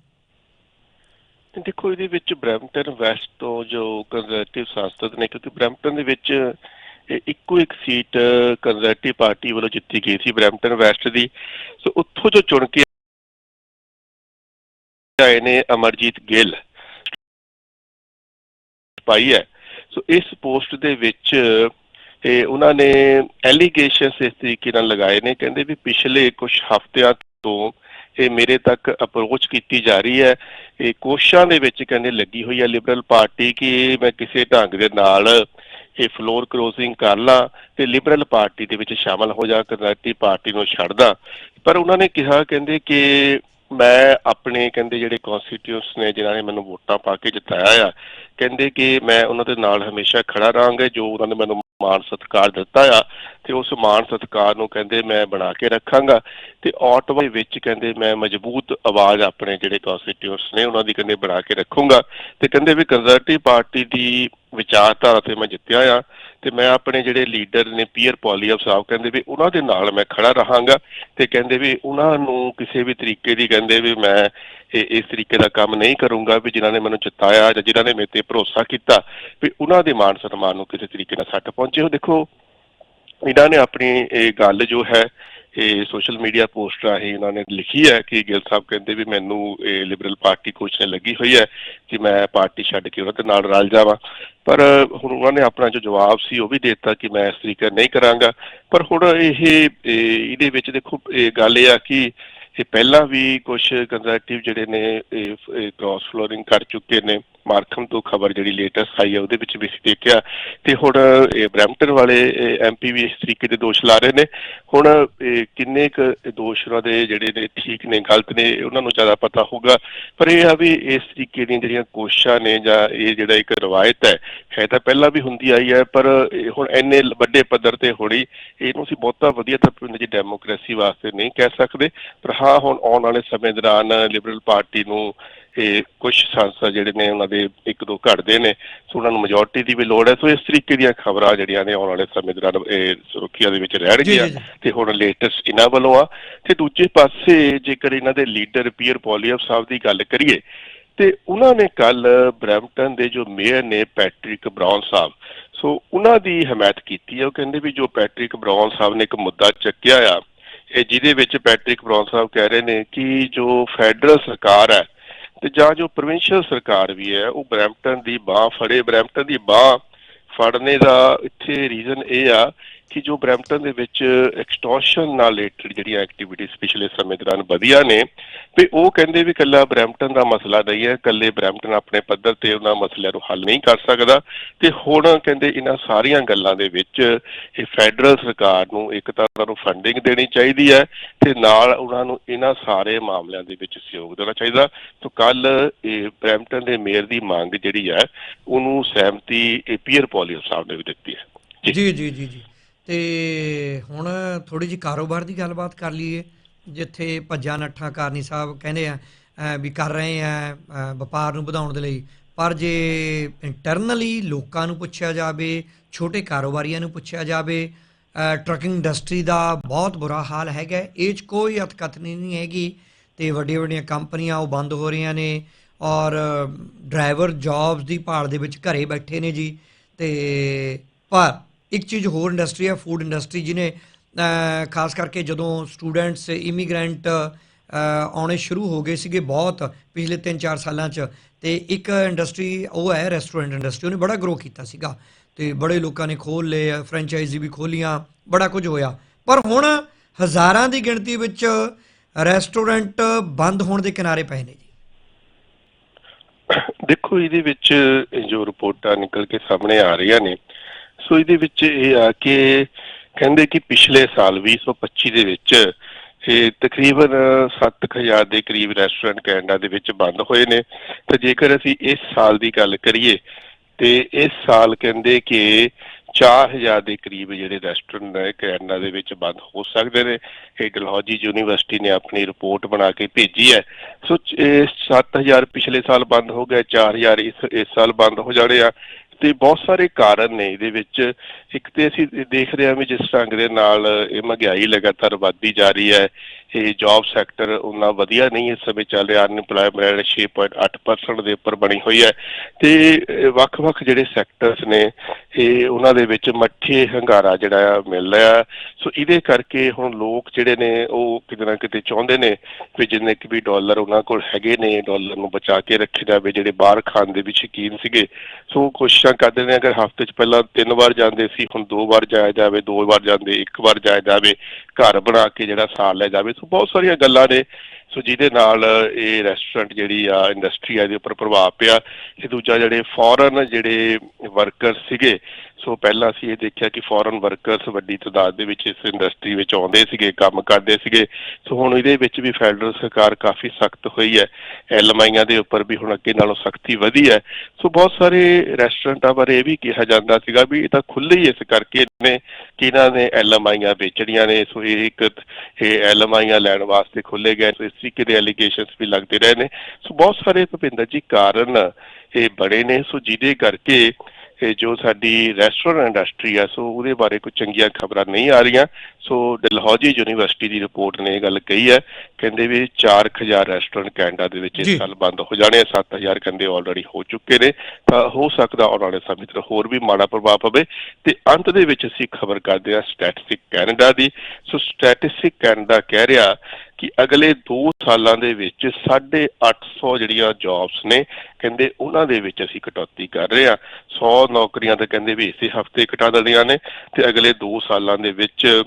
ਦੇਖੋ, ਇਹਦੇ ਵਿੱਚ ਬ੍ਰੈਂਪਟਨ ਵੈਸਟ ਤੋਂ ਜੋ ਕੰਜ਼ਰਵੇਟਿਵ ਸੰਸਦ ਨੇ, ਕਿਉਂਕਿ ਬ੍ਰੈਂਪਟਨ ਦੇ ਵਿੱਚ ਇਹ ਇੱਕੋ ਇੱਕ ਸੀਟ ਕੰਜ਼ਰਵੇਟਿਵ ਪਾਰਟੀ ਵੱਲੋਂ ਜਿੱਤੀ ਗਈ ਸੀ, ਬ੍ਰੈਂਪਟਨ ਵੈਸਟ ਦੀ। ਸੋ ਉੱਥੋਂ ਜੋ ਚੁਣ ਕੇ ਆਏ ਨੇ ਅਮਰਜੀਤ ਗਿੱਲ ਪਾਈ ਹੈ। ਸੋ ਇਸ ਪੋਸਟ ਦੇ ਵਿੱਚ ਇਹ ਉਹਨਾਂ ਨੇ ਐਲੀਗੇਸ਼ਨਸ ਇਸ ਤਰੀਕੇ ਨਾਲ ਲਗਾਏ ਨੇ, ਕਹਿੰਦੇ ਵੀ ਪਿਛਲੇ ਕੁਝ ਹਫ਼ਤਿਆਂ ਤੋਂ ਇਹ ਮੇਰੇ ਤੱਕ ਅਪਰੋਚ ਕੀਤੀ ਜਾ ਰਹੀ ਹੈ। ਇਹ ਕੋਸ਼ਾਂ ਦੇ ਵਿੱਚ ਕਹਿੰਦੇ ਲੱਗੀ ਹੋਈ ਹੈ ਲਿਬਰਲ ਪਾਰਟੀ ਕਿ ਮੈਂ ਕਿਸੇ ਢੰਗ ਦੇ ਨਾਲ ਇਹ ਫਲੋਰ ਕ੍ਰੋਸਿੰਗ ਕਰ ਲਾਂ ਤੇ ਲਿਬਰਲ ਪਾਰਟੀ ਦੇ ਵਿੱਚ ਸ਼ਾਮਲ ਹੋ ਜਾ ਕੰਜ਼ਰਵੇਟਿਵ ਪਾਰਟੀ ਨੂੰ ਛੱਡਦਾ ਪਰ ਉਹਨਾਂ ਨੇ ਕਿਹਾ, ਕਹਿੰਦੇ ਕਿ ਮੈਂ ਆਪਣੇ ਕਹਿੰਦੇ ਜਿਹੜੇ ਕਨਸਟੀਟਿਊਟਸ ਨੇ, ਜਿਨ੍ਹਾਂ ਨੇ ਮੈਨੂੰ ਵੋਟਾਂ ਪਾ ਕੇ ਜਿਤਾਇਆ ਆ, ਕਹਿੰਦੇ ਕਿ ਮੈਂ ਉਹਨਾਂ ਦੇ ਨਾਲ ਹਮੇਸ਼ਾ ਖੜਾ ਰਹਾਂਗਾ, ਜੋ ਉਹਨਾਂ ਨੇ ਮੈਨੂੰ ਮਾਣ ਸਤਿਕਾਰ ਦਿੱਤਾ ਆ ਤੇ ਉਸ ਮਾਣ ਸਤਿਕਾਰ ਨੂੰ ਕਹਿੰਦੇ ਮੈਂ ਬਣਾ ਕੇ ਰੱਖਾਂਗਾ ਤੇ ਆਟਵਾ ਦੇ ਵਿੱਚ ਕਹਿੰਦੇ ਮੈਂ ਮਜ਼ਬੂਤ ਆਵਾਜ਼ ਆਪਣੇ ਜਿਹੜੇ ਕਨਸਟੀਟਿਊਟਸ ਨੇ ਉਹਨਾਂ ਦੀ ਕਹਿੰਦੇ ਬਣਾ ਕੇ ਰੱਖੂੰਗਾ ਤੇ ਕਹਿੰਦੇ ਵੀ ਕੰਜ਼ਰਵੇਟਿਵ ਪਾਰਟੀ ਦੀ ਵਿਚਾਰਧਾਰਾ ਤੇ ਮੈਂ ਜਿੱਤਿਆ ਆ ਤੇ ਮੈਂ ਆਪਣੇ ਜਿਹੜੇ ਲੀਡਰ ਨੇ ਪੀਅਰ ਪੋਲੀਅਮ ਸਾਹਿਬ ਕਹਿੰਦੇ ਵੀ ਉਹਨਾਂ ਦੇ ਨਾਲ ਮੈਂ ਖੜਾ ਰਹਾਂਗਾ ਤੇ ਕਹਿੰਦੇ ਵੀ ਉਹਨਾਂ ਨੂੰ ਕਿਸੇ ਵੀ ਤਰੀਕੇ ਦੀ ਕਹਿੰਦੇ ਵੀ ਮੈਂ ਇਹ, ਇਸ ਤਰੀਕੇ ਦਾ ਕੰਮ ਨਹੀਂ ਕਰੂੰਗਾ ਵੀ ਜਿਨ੍ਹਾਂ ਨੇ ਮੈਨੂੰ ਜਿਤਾਇਆ ਜਾਂ ਜਿਨ੍ਹਾਂ ਨੇ ਮੇਰੇ ਤੇ ਭਰੋਸਾ ਕੀਤਾ ਵੀ ਉਹਨਾਂ ਦੇ ਮਾਨ ਸਨਮਾਨ ਨੂੰ ਕਿਸੇ ਤਰੀਕੇ ਨਾਲ ਸੱਟ ਪਹੁੰਚੇ। ਹੋ ਦੇਖੋ ਇਹਨਾਂ ਨੇ ਆਪਣੀ ਇਹ ਗੱਲ ਜੋ ਹੈ, ਇਹ ਸੋਸ਼ਲ ਮੀਡੀਆ ਪੋਸਟ ਰਾਹੀਂ ਇਹਨਾਂ ਨੇ ਲਿਖੀ ਹੈ ਕਿ ਗਿੱਲ ਸਾਹਿਬ ਕਹਿੰਦੇ ਵੀ ਮੈਨੂੰ ਇਹ ਲਿਬਰਲ ਪਾਰਟੀ ਕੋਚ ਨੇ ਲੱਗੀ ਹੋਈ ਹੈ ਕਿ ਮੈਂ ਪਾਰਟੀ ਛੱਡ ਕੇ ਉਹਨਾਂ ਦੇ ਨਾਲ ਰਲ ਜਾਵਾਂ। ਪਰ ਹੁਣ ਉਹਨਾਂ ਨੇ ਆਪਣਾ ਜੋ ਜਵਾਬ ਸੀ ਉਹ ਵੀ ਦੇ ਦਿੱਤਾ ਕਿ ਮੈਂ ਇਸ ਤਰੀਕੇ ਨਹੀਂ ਕਰਾਂਗਾ। ਪਰ ਹੁਣ ਇਹ ਇਹਦੇ ਵਿੱਚ ਦੇਖੋ, ਇਹ ਗੱਲ ਇਹ ਆ ਕਿ ਇਹ ਪਹਿਲਾਂ ਵੀ ਕੁਝ ਕੰਜ਼ਰਵੇਟਿਵ ਜਿਹੜੇ ਨੇ, ਇਹ ਕ੍ਰਾਸ ਫਲੋਰਿੰਗ ਕਰ ਚੁੱਕੇ ਨੇ। ਮਾਰਕਮ ਤੋਂ ਖਬਰ ਜਿਹੜੀ ਲੇਟੈਸਟ ਆਈ ਹੈ, ਉਹਦੇ ਵਿੱਚ ਵੀ ਅਸੀਂ ਦੇਖਿਆ। ਤੇ ਹੁਣ ਇਹ ਬ੍ਰੈਂਪਟਨ ਵਾਲੇ ਐਮਪੀ ਵੀ ਇਸ ਤਰੀਕੇ ਦੇ ਦੋਸ਼ ਲਾ ਰਹੇ ਨੇ। ਹੁਣ ਕਿੰਨੇ ਕੁ ਦੋਸ਼ ਉਹਨਾਂ ਦੇ ਜਿਹੜੇ ਨੇ, ਠੀਕ ਨੇ, ਗਲਤ ਨੇ, ਉਹਨਾਂ ਨੂੰ ਜ਼ਿਆਦਾ ਪਤਾ ਹੋਊਗਾ। ਪਰ ਇਹ ਆ ਵੀ ਇਸ ਤਰੀਕੇ ਦੀਆਂ ਜਿਹੜੀਆਂ ਕੋਸ਼ਿਸ਼ਾਂ ਨੇ ਜਾਂ ਇਹ ਜਿਹੜਾ ਇੱਕ ਰਵਾਇਤ ਹੈ ਹੈ ਤਾਂ ਪਹਿਲਾਂ ਵੀ ਹੁੰਦੀ ਆਈ ਹੈ, ਪਰ ਹੁਣ ਇੰਨੇ ਵੱਡੇ ਪੱਧਰ ਤੇ ਹੋਣੀ, ਇਹਨੂੰ ਅਸੀਂ ਬਹੁਤਾ ਵਧੀਆ ਤਾਂ ਜੀ ਡੈਮੋਕ੍ਰੇਸੀ ਵਾਸਤੇ ਨਹੀਂ ਕਹਿ ਸਕਦੇ। ਪਰ ਹਾਂ, ਹੁਣ ਆਉਣ ਵਾਲੇ ਸਮੇਂ ਦੌਰਾਨ ਲਿਬਰਲ ਪਾਰਟੀ ਨੂੰ ਇਹ ਕੁਝ ਸੰਸਦ ਜਿਹੜੇ ਨੇ ਉਹਨਾਂ ਦੇ ਇੱਕ ਦੋ ਘਟਦੇ ਨੇ ਸੋ ਉਹਨਾਂ ਨੂੰ ਮੈਜੋਰਟੀ ਦੀ ਵੀ ਲੋੜ ਹੈ। ਸੋ ਇਸ ਤਰੀਕੇ ਦੀਆਂ ਖਬਰਾਂ ਜਿਹੜੀਆਂ ਨੇ ਆਉਣ ਵਾਲੇ ਸਮੇਂ ਦੌਰਾਨ ਇਹ ਸੁਰੱਖਿਆ ਦੇ ਵਿੱਚ ਰਹਿਣਗੀਆਂ। ਤੇ ਹੁਣ ਲੇਟੈਸਟ ਇਹਨਾਂ ਵੱਲੋਂ ਆ। ਤੇ ਦੂਜੇ ਪਾਸੇ ਜੇਕਰ ਇਹਨਾਂ ਦੇ ਲੀਡਰ ਪੀਅਰ ਪੋਲੀਅਮ ਸਾਹਿਬ ਦੀ ਗੱਲ ਕਰੀਏ ਤੇ ਉਹਨਾਂ ਨੇ ਕੱਲ ਬਰੈਂਪਟਨ ਦੇ ਜੋ ਮੇਅਰ ਨੇ ਪੈਟ੍ਰਿਕ ਬਰਾਊਨ ਸਾਹਿਬ ਸੋ ਉਹਨਾਂ ਦੀ ਹਮਾਇਤ ਕੀਤੀ ਹੈ। ਉਹ ਕਹਿੰਦੇ ਵੀ ਜੋ ਪੈਟ੍ਰਿਕ ਬਰਾਊਨ ਸਾਹਿਬ ਨੇ ਇੱਕ ਮੁੱਦਾ ਚੱਕਿਆ ਆ ਇਹ ਜਿਹਦੇ ਵਿੱਚ ਪੈਟ੍ਰਿਕ ਬਰਾਊਨ ਸਾਹਿਬ ਕਹਿ ਰਹੇ ਨੇ ਕਿ ਜੋ ਫੈਡਰਲ ਸਰਕਾਰ ਹੈ ਤੇ ਜਾਂ ਜੋ ਪ੍ਰੋਵਿੰਸ਼ੀਅਲ ਸਰਕਾਰ ਵੀ ਹੈ, ਉਹ ਬਰੈਂਪਟਨ ਦੀ ਬਾਹ ਫੜੇ, ਬਰੈਂਪਟਨ ਦੀ ਬਾਹ ਫੜਨੇ ਦਾ ਇੱਥੇ ਰੀਜ਼ਨ ਇਹ ਆ ਕਿ ਜੋ ਬਰੈਂਪਟਨ ਦੇ ਵਿੱਚ ਐਕਸਟੋਰਸ਼ਨ ਨਾਲ ਰਿਲੇਟਡ ਜਿਹੜੀਆਂ ਐਕਟੀਵਿਟੀਜ਼ ਪਿਛਲੇ ਸਮੇਂ ਦੌਰਾਨ ਵਧੀਆਂ ਨੇ ਵੀ ਉਹ ਕਹਿੰਦੇ ਵੀ ਕੱਲਾ ਬਰੈਂਪਟਨ ਦਾ ਮਸਲਾ ਨਹੀਂ ਹੈ ਕੱਲੇ ਬਰੈਂਪਟਨ ਆਪਣੇ ਪੱਧਰ ਤੇ ਉਹਨਾਂ ਮਸਲਿਆਂ ਨੂੰ ਹੱਲ ਨਹੀਂ ਕਰ ਸਕਦਾ। ਤੇ ਹੁਣ ਕਹਿੰਦੇ ਇਹਨਾਂ ਸਾਰੀਆਂ ਗੱਲਾਂ ਦੇ ਵਿੱਚ ਇਹ ਫੈਡਰਲ ਸਰਕਾਰ ਨੂੰ ਇੱਕ ਤਾਂ ਉਹਨਾਂ ਨੂੰ ਫੰਡਿੰਗ ਦੇਣੀ ਚਾਹੀਦੀ ਹੈ ਤੇ ਨਾਲ ਉਹਨਾਂ ਨੂੰ ਇਹਨਾਂ ਸਾਰੇ ਮਾਮਲਿਆਂ ਦੇ ਵਿੱਚ ਸਹਿਯੋਗ ਦੇਣਾ ਚਾਹੀਦਾ। ਤੋਂ ਕੱਲ ਇਹ ਬਰੈਂਪਟਨ ਦੇ ਮੇਅਰ ਦੀ ਮੰਗ ਜਿਹੜੀ ਹੈ, ਉਹਨੂੰ ਸਹਿਮਤੀ ਇਹ ਪੀਅਰ ਪੋਲੀਓ ਸਾਹਿਬ ਨੇ ਵੀ ਦਿੱਤੀ ਹੈ। ਜੀ ਜੀ ਜੀ ਜੀ। ਤੇ ਹੁਣ ਥੋੜੀ ਜੀ ਕਾਰੋਬਾਰ ਦੀ ਗੱਲਬਾਤ ਕਰ ਲਈਏ ਜਿੱਥੇ ਭੱਜਾ ਨੱਠਾ ਕਾਰਨੀ ਸਾਹਿਬ ਕਹਿੰਦੇ ਆ ਵੀ ਕਰ ਰਹੇ ਆ ਵਪਾਰ ਨੂੰ ਵਧਾਉਣ ਦੇ ਲਈ। ਪਰ ਜੇ ਇੰਟਰਨਲੀ ਲੋਕਾਂ ਨੂੰ ਪੁੱਛਿਆ ਜਾਵੇ ਛੋਟੇ ਕਾਰੋਬਾਰੀਆਂ ਨੂੰ ਪੁੱਛਿਆ ਜਾਵੇ ਅ, ਇੰਡਸਟਰੀ ਦਾ ਬਹੁਤ ਬੁਰਾ ਹਾਲ ਹੈਗਾ। ਇਹ 'ਚ ਕੋਈ ਅਤਕਥਨੀ ਨਹੀਂ ਹੈਗੀ ਤੇ ਵੱਡੀਆਂ ਵੱਡੀਆਂ ਕੰਪਨੀਆਂ ਉਹ ਬੰਦ ਹੋ ਰਹੀਆਂ ਨੇ ਔਰ ਡਰਾਈਵਰ ਜੌਬਸ ਦੀ ਭਾਲ ਦੇ ਵਿੱਚ ਘਰੇ ਬੈਠੇ ਨੇ ਜੀ। ਤੇ ਪਰ ਇੱਕ ਚੀਜ਼ ਹੋਰ ਇੰਡਸਟਰੀ ਹੈ ਫੂਡ ਇੰਡਸਟਰੀ ਜਿਹਨੇ ਖਾਸ ਕਰਕੇ ਜਦੋਂ ਸਟੂਡੈਂਟਸ ਇਮੀਗ੍ਰੈਂਟ ਆਉਣੇ ਸ਼ੁਰੂ ਹੋ ਗਏ ਸੀਗੇ ਬਹੁਤ ਪਿਛਲੇ 3-4 ਸਾਲਾਂ 'ਚ, ਤੇ ਇੱਕ ਇੰਡਸਟਰੀ ਉਹ ਹੈ ਰੈਸਟੋਰੈਂਟ ਇੰਡਸਟਰੀ ਉਹਨੇ ਬੜਾ ਗਰੋ ਕੀਤਾ ਸੀਗਾ। ਤੇ ਬੜੇ ਲੋਕਾਂ ਨੇ ਖੋਲ ਲਏ ਫਰੈਂਚਾਈਜ਼ੀ ਵੀ ਖੋਲੀਆਂ ਬੜਾ ਕੁਝ ਹੋਇਆ। ਪਰ ਹੁਣ ਹਜ਼ਾਰਾਂ ਦੀ ਗਿਣਤੀ ਵਿੱਚ ਰੈਸਟੋਰੈਂਟ ਬੰਦ ਹੋਣ ਦੇ ਕਿਨਾਰੇ ਪਏ ਨੇ ਜੀ। ਦੇਖੋ, ਇਹਦੇ ਵਿੱਚ ਜੋ ਰਿਪੋਰਟਾਂ ਨਿਕਲ ਕੇ ਸਾਹਮਣੇ ਆ ਰਹੀਆਂ ਨੇ ਸੋ ਇਹਦੇ ਵਿੱਚ ਇਹ ਆ ਕਿ ਕਹਿੰਦੇ ਕਿ ਪਿਛਲੇ ਸਾਲ 2025 ਦੇ ਵਿੱਚ ਇਹ ਤਕਰੀਬਨ 7000 ਦੇ ਕਰੀਬ ਰੈਸਟੋਰੈਂਟ ਕੈਨੇਡਾ ਦੇ ਵਿੱਚ ਬੰਦ ਹੋਏ ਨੇ। ਤੇ ਜੇਕਰ ਅਸੀਂ ਇਸ ਸਾਲ ਦੀ ਗੱਲ ਕਰੀਏ, ਤੇ ਇਸ ਸਾਲ ਕਹਿੰਦੇ ਕਿ 4000 ਦੇ ਕਰੀਬ ਜਿਹੜੇ ਰੈਸਟੋਰੈਂਟ ਨੇ ਕੈਨੇਡਾ ਦੇ ਵਿੱਚ ਬੰਦ ਹੋ ਸਕਦੇ ਨੇ। ਇਹ ਡਲਹੌਜੀ ਯੂਨੀਵਰਸਿਟੀ ਨੇ ਆਪਣੀ ਰਿਪੋਰਟ ਬਣਾ ਕੇ ਭੇਜੀ ਹੈ। ਸੋ ਚ- ਇਹ 7000 ਪਿਛਲੇ ਸਾਲ ਬੰਦ ਹੋ ਗਏ 4000 ਇਸ ਇਸ ਸਾਲ ਬੰਦ ਹੋ ਜਾਣੇ ਆ। ਤੇ ਬਹੁਤ ਸਾਰੇ ਕਾਰਨ ਨੇ ਇਹਦੇ ਵਿੱਚ। ਇੱਕ ਤੇ ਅਸੀਂ ਦੇਖਦੇ ਹਾਂ ਵੀ ਜਿਸ ਢੰਗ ਦੇ ਨਾਲ ਇਹ ਮਹਿੰਗਾਈ ਲਗਾਤਾਰ ਵੱਧਦੀ ਜਾ ਰਹੀ ਹੈ। ਇਹ ਜੌਬ ਸੈਕਟਰ ਉਹਨਾਂ ਵਧੀਆ ਨਹੀਂ ਇਸ ਸਮੇਂ ਚੱਲ ਰਿਹਾ ਅਨਪਲਾਇਮੈਂਟ ਰੇਟ 6.8% ਦੇ ਉੱਪਰ ਬਣੀ ਹੋਈ ਹੈ ਤੇ ਵੱਖ-ਵੱਖ ਜਿਹੜੇ ਸੈਕਟਰਸ ਨੇ, ਇਹ ਉਹਨਾਂ ਦੇ ਵਿੱਚ ਮੱਠੇ ਹੰਗਾਰਾ ਜਿਹੜਾ ਮਿਲ ਰਿਹਾ। ਸੋ ਇਹਦੇ ਕਰਕੇ ਹੁਣ ਲੋਕ ਜਿਹੜੇ ਨੇ, ਉਹ ਕਿਤੇ ਨਾ ਕਿਤੇ ਚਾਹੁੰਦੇ ਨੇ ਵੀ ਜਿੰਨੇ ਕਿ ਵੀ ਡਾਲਰ ਉਹਨਾਂ ਕੋਲ ਹੈਗੇ ਨੇ ਡਾਲਰ ਨੂੰ ਬਚਾ ਕੇ ਰੱਖੇ ਜਾਵੇ, ਜਿਹੜੇ ਬਾਹਰ ਖਾਣ ਦੇ ਵੀ ਸ਼ਕੀਨ ਸੀਗੇ। ਸੋ ਕੋਸ਼ਿਸ਼ਾਂ ਕਰਦੇ ਨੇ, ਅਗਰ ਹਫ਼ਤੇ 'ਚ ਪਹਿਲਾਂ ਤਿੰਨ ਵਾਰ ਜਾਂਦੇ ਸੀ, ਹੁਣ ਦੋ ਵਾਰ ਜਾਇਆ ਜਾਵੇ, ਦੋ ਵਾਰ ਜਾਂਦੇ, ਇੱਕ ਵਾਰ ਜਾਇਆ ਜਾਵੇ, ਘਰ ਬਣਾ ਕੇ ਜਿਹੜਾ ਸਾਲ ਲੈ ਜਾਵੇ ਸੋ ਬਹੁਤ ਸਾਰੀਆਂ ਗੱਲਾਂ ਨੇ। ਸੋ ਜਿਹਦੇ ਨਾਲ ਇਹ ਰੈਸਟੋਰੈਂਟ ਜਿਹੜੀ ਆ ਇੰਡਸਟਰੀ ਆ, ਇਹਦੇ ਉੱਪਰ ਪ੍ਰਭਾਵ ਪਿਆ। ਤੇ ਦੂਜਾ ਜਿਹੜੇ ਫੋਰਨ ਜਿਹੜੇ ਵਰਕਰ ਸੀਗੇ ਸੋ ਪਹਿਲਾਂ ਅਸੀਂ ਇਹ ਦੇਖਿਆ ਕਿ ਫੋਰਨ ਵਰਕਰਸ ਵੱਡੀ ਤਾਦਾਦ ਦੇ ਵਿੱਚ ਇਸ ਇੰਡਸਟਰੀ ਵਿੱਚ ਆਉਂਦੇ ਸੀਗੇ, ਕੰਮ ਕਰਦੇ ਸੀਗੇ। ਸੋ ਹੁਣ ਇਹਦੇ ਵਿੱਚ ਵੀ ਫੈਡਰਲ ਸਰਕਾਰ ਕਾਫੀ ਸਖਤ ਹੋਈ ਹੈ। ਐਲਐਮਆਈਆਂ ਦੇ ਉੱਪਰ ਵੀ ਹੁਣ ਅੱਗੇ ਨਾਲੋਂ ਸਖਤੀ ਵਧੀ ਹੈ। ਸੋ ਬਹੁਤ ਸਾਰੇ ਰੈਸਟੋਰੈਂਟਾਂ ਬਾਰੇ ਇਹ ਵੀ ਕਿਹਾ ਜਾਂਦਾ ਸੀਗਾ ਵੀ ਇਹ ਤਾਂ ਖੁੱਲੇ ਹੀ ਇਸ ਕਰਕੇ ਨੇ ਕਿ ਇਹਨਾਂ ਨੇ ਐਲਐਮਆਈਆਂ ਵੇਚਣੀਆਂ ਨੇ। ਸੋ ਇਹ ਇੱਕ, ਇਹ ਐਲਐਮਆਈਆਂ ਲੈਣ ਵਾਸਤੇ ਖੁੱਲੇ ਗਏ ਸੋ ਇਸ ਤਰੀਕੇ ਦੇ ਐਲੀਗੇਸ਼ਨਸ ਵੀ ਲੱਗਦੇ ਰਹੇ ਨੇ। ਸੋ ਬਹੁਤ ਸਾਰੇ ਭੁਪਿੰਦਰ ਜੀ ਕਾਰਨ ਇਹ ਬੜੇ ਨੇ। ਸੋ ਜਿਹਦੇ ਕਰਕੇ ਇਹ ਜੋ ਸਾਡੀ ਰੈਸਟੋਰੈਂਟ ਇੰਡਸਟਰੀ ਆ ਸੋ ਉਹਦੇ ਬਾਰੇ ਕੋਈ ਚੰਗੀਆਂ ਖਬਰਾਂ ਨਹੀਂ ਆ ਰਹੀਆਂ। ਸੋ ਡਲਹੌਜੀ ਯੂਨੀਵਰਸਿਟੀ ਦੀ ਰਿਪੋਰਟ ਨੇ ਇਹ ਗੱਲ ਕਹੀ ਹੈ ਕਹਿੰਦੇ ਵੀ 4000 ਰੈਸਟੋਰੈਂਟ ਕੈਨੇਡਾ ਦੇ ਵਿੱਚ। ਇਸ ਸਾਲ ਬੰਦ ਹੋ ਜਾਣੇ ਆ 7000 ਕਹਿੰਦੇ ਆਲਰੇਡੀ ਹੋ ਚੁੱਕੇ ਨੇ। ਤਾਂ ਹੋ ਸਕਦਾ ਆਉਣ ਵਾਲੇ ਸਮੇਂ 'ਚ ਹੋਰ ਵੀ ਮਾੜਾ ਪ੍ਰਭਾਵ ਪਵੇ। ਤੇ ਅੰਤ ਦੇ ਵਿੱਚ ਅਸੀਂ ਖਬਰ ਕਰਦੇ ਹਾਂ ਸਟੈਟਿਸਟਿਕ ਕੈਨੇਡਾ ਦੀ। ਸੋ ਸਟੈਟਿਸਟਿਕ ਕੈਨੇਡਾ ਕਹਿ ਰਿਹਾ ਕਿ ਅਗਲੇ 2 ਸਾਲਾਂ ਦੇ ਵਿੱਚ 850 ਜਿਹੜੀਆਂ ਜੌਬਸ ਨੇ, ਕਹਿੰਦੇ ਉਹਨਾਂ ਦੇ ਵਿੱਚ ਅਸੀਂ ਕਟੌਤੀ ਕਰ ਰਹੇ ਹਾਂ। 100 ਨੌਕਰੀਆਂ ਤਾਂ ਕਹਿੰਦੇ ਵੀ ਇਸੇ ਹਫ਼ਤੇ ਘਟਾ ਦੇਣੀਆਂ ਨੇ ਤੇ ਅਗਲੇ 2 ਸਾਲਾਂ ਦੇ ਵਿੱਚ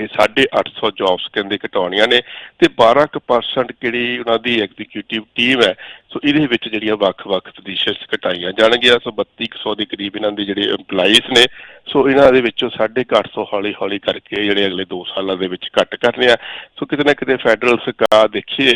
ਇਹ 850 ਜੌਬਸ ਕਹਿੰਦੇ ਘਟਾਉਣੀਆਂ ਨੇ ਤੇ 12% ਕਿਹੜੀ ਉਹਨਾਂ ਦੀ ਐਗਜ਼ੀਕਿਊਟਿਵ ਟੀਮ ਹੈ, ਸੋ ਇਹਦੇ ਵਿੱਚ ਜਿਹੜੀਆਂ ਵੱਖ-ਵੱਖ ਪੋਜੀਸ਼ਨਸ ਘਟਾਈਆਂ ਜਾਣਗੀਆਂ, ਸੋ 3200 ਦੇ ਕਰੀਬ ਇਹਨਾਂ ਦੇ ਜਿਹੜੇ EMPLOYEES ਨੇ, ਸੋ ਇਹਨਾਂ ਦੇ ਵਿੱਚੋਂ 850 ਹੌਲੀ-ਹੌਲੀ ਕਰਕੇ ਜਿਹੜੇ ਅਗਲੇ 2 ਸਾਲਾਂ ਦੇ ਵਿੱਚ ਘੱਟ ਕਰਨੇ ਆ। ਸੋ ਕਿਤੇ ਨਾ ਕਿਤੇ ਫੈਡਰਲ ਸਰਕਾਰ ਦੇਖੀਏ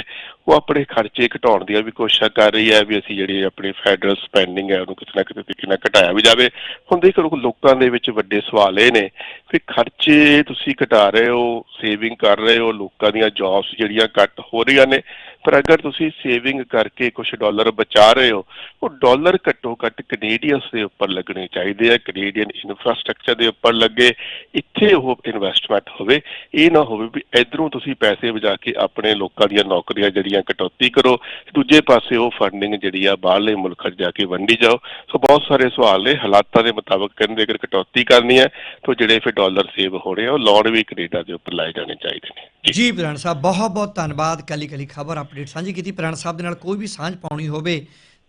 ਉਹ ਆਪਣੇ ਖਰਚੇ ਘਟਾਉਣ ਦੀਆਂ ਵੀ ਕੋਸ਼ਿਸ਼ਾਂ ਕਰ ਰਹੀ ਹੈ ਵੀ ਅਸੀਂ ਜਿਹੜੀ ਆਪਣੀ ਫੈਡਰਲ ਸਪੈਂਡਿੰਗ ਹੈ ਉਹਨੂੰ ਕਿਤੇ ਨਾ ਕਿਤੇ ਤਰੀਕੇ ਨਾਲ ਘਟਾਇਆ ਵੀ ਜਾਵੇ। ਹੁਣ ਦੇਖੋ ਲੋਕਾਂ ਦੇ ਵਿੱਚ ਵੱਡੇ ਸਵਾਲ ਇਹ ਨੇ ਵੀ ਖਰਚੇ ਤੁਸੀਂ ਘਟਾ ਰਹੇ ਹੋ ਸੇਵਿੰਗ ਕਰ ਰਹੇ ਹੋ, ਲੋਕਾਂ ਦੀਆਂ ਜੌਬਸ ਜਿਹੜੀਆਂ ਕੱਟ ਹੋ ਰਹੀਆਂ ਨੇ ਪਰ ਅਗਰ ਤੁਸੀਂ ਸੇਵਿੰਗ ਕਰਕੇ ਕੁਝ ਡਾਲਰ ਬਚਾ ਰਹੇ ਹੋ, ਉਹ ਡਾਲਰ ਘੱਟੋ ਘੱਟ ਕੈਨੇਡੀਅਨਸ ਦੇ ਉੱਪਰ ਲੱਗਣੇ ਚਾਹੀਦੇ ਆ। ਕੈਨੇਡੀਅਨ ਇਨਫਰਾਸਟ੍ਰਕਚਰ ਦੇ ਉੱਪਰ ਲੱਗੇ, ਇੱਥੇ ਉਹ ਇਨਵੈਸਟਮੈਂਟ ਹੋਵੇ। ਇਹ ਨਾ ਹੋਵੇ ਵੀ ਇਧਰੋਂ ਤੁਸੀਂ ਪੈਸੇ ਵਜਾ ਕੇ ਆਪਣੇ ਲੋਕਾਂ ਦੀਆਂ ਨੌਕਰੀਆਂ ਜਿਹੜੀਆਂ ਕਟੌਤੀ ਕਰੋ, ਦੂਜੇ ਪਾਸੇ ਉਹ ਫੰਡਿੰਗ ਜਿਹੜੀ ਆ, ਬਾਹਰਲੇ ਮੁਲਕਾਂ 'ਚ ਜਾ ਕੇ ਵੰਡੀ ਜਾਓ। ਸੋ ਬਹੁਤ ਸਾਰੇ ਸਵਾਲ ਨੇ, ਹਾਲਾਤਾਂ ਦੇ ਮੁਤਾਬਕ ਕਹਿੰਦੇ ਅਗਰ ਕਟੌਤੀ ਕਰਨੀ ਹੈ, ਤਾਂ ਜਿਹੜੇ ਫਿਰ ਡਾਲਰ ਸੇਵ ਹੋ ਰਹੇ ਆ, ਉਹ ਲੋਨ ਵੀ ਕੈਨੇਡਾ ਦੇ ਉੱਪਰ ਲਾਏ ਜਾਣੇ ਚਾਹੀਦੇ ਨੇ। ਜੀ ਜੀ ਸਾਹਿਬ ਬਹੁਤ ਬਹੁਤ ਧੰਨਵਾਦ। ਕੱਲੀ ਕੱਲੀ ਖਬਰ ਅਪਡੇਟ ਸਾਂਝੀ ਕੀਤੀ। ਪ੍ਰਧਾਨ ਸਾਹਿਬ ਦੇ ਨਾਲ ਕੋਈ ਵੀ ਸਾਂਝ ਪਾਉਣੀ ਹੋਵੇ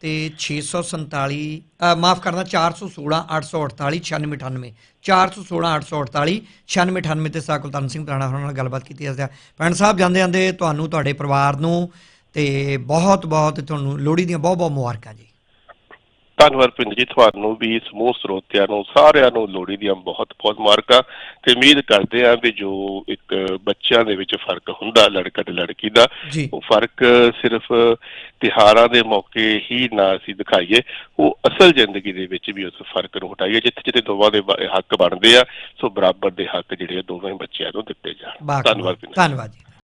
ਤੇ 647 ਅ, ਮਾਫ ਕਰਨਾ 416 848 9698 416 848 9698 ਤੇ ਸਾਹ ਕੁਲਤਾਨ ਸਿੰਘ ਪ੍ਰਾਣਾ ਹੋਰਾਂ ਨਾਲ ਗੱਲਬਾਤ ਕੀਤੀ ਅਸੀਂ ਭੈਣ ਸਾਹਿਬ ਜਾਂਦੇ ਜਾਂਦੇ ਤੁਹਾਨੂੰ ਤੁਹਾਡੇ ਪਰਿਵਾਰ ਨੂੰ ਤੇ ਬਹੁਤ ਬਹੁਤ ਤੁਹਾਨੂੰ ਲੋਹੜੀ ਦੀਆਂ ਬਹੁਤ ਬਹੁਤ ਮੁਬਾਰਕਾਂ ਜੀ। ਧੰਨਵਾਦ ਪਿੰਡ ਜੀ ਤੁਹਾਨੂੰ ਵੀ ਸਮੂਹ ਸਰੋਤਿਆਂ ਨੂੰ ਸਾਰਿਆਂ ਨੂੰ ਲੋਹੜੀ ਦੀਆਂ ਬਹੁਤ ਬਹੁਤ ਮੁਬਾਰਕਾਂ ਤੇ ਉਮੀਦ ਕਰਦੇ ਹਾਂ ਵੀ ਜੋ ਇੱਕ ਬੱਚਿਆਂ ਦੇ ਵਿੱਚ ਫ਼ਰਕ ਹੁੰਦਾ ਲੜਕਾ ਤੇ ਲੜਕੀ ਦਾ ਉਹ ਫ਼ਰਕ ਸਿਰਫ ਤਿਹਾਰਾਂ ਦੇ ਮੌਕੇ ਹੀ ਨਾ ਅਸੀਂ ਦਿਖਾਈਏ ਉਹ ਅਸਲ ਜ਼ਿੰਦਗੀ ਦੇ ਵਿੱਚ ਵੀ ਉਸ ਫ਼ਰਕ ਨੂੰ ਹਟਾਈਏ ਜਿੱਥੇ ਜਿੱਥੇ ਦੋਵਾਂ ਦੇ ਹੱਕ ਬਣਦੇ ਆ ਸੋ ਬਰਾਬਰ ਦੇ ਹੱਕ ਜਿਹੜੇ ਆ ਦੋਵੇਂ ਬੱਚਿਆਂ ਨੂੰ ਦਿੱਤੇ ਜਾਣ ਧੰਨਵਾਦ। ਧੰਨਵਾਦ ਜੀ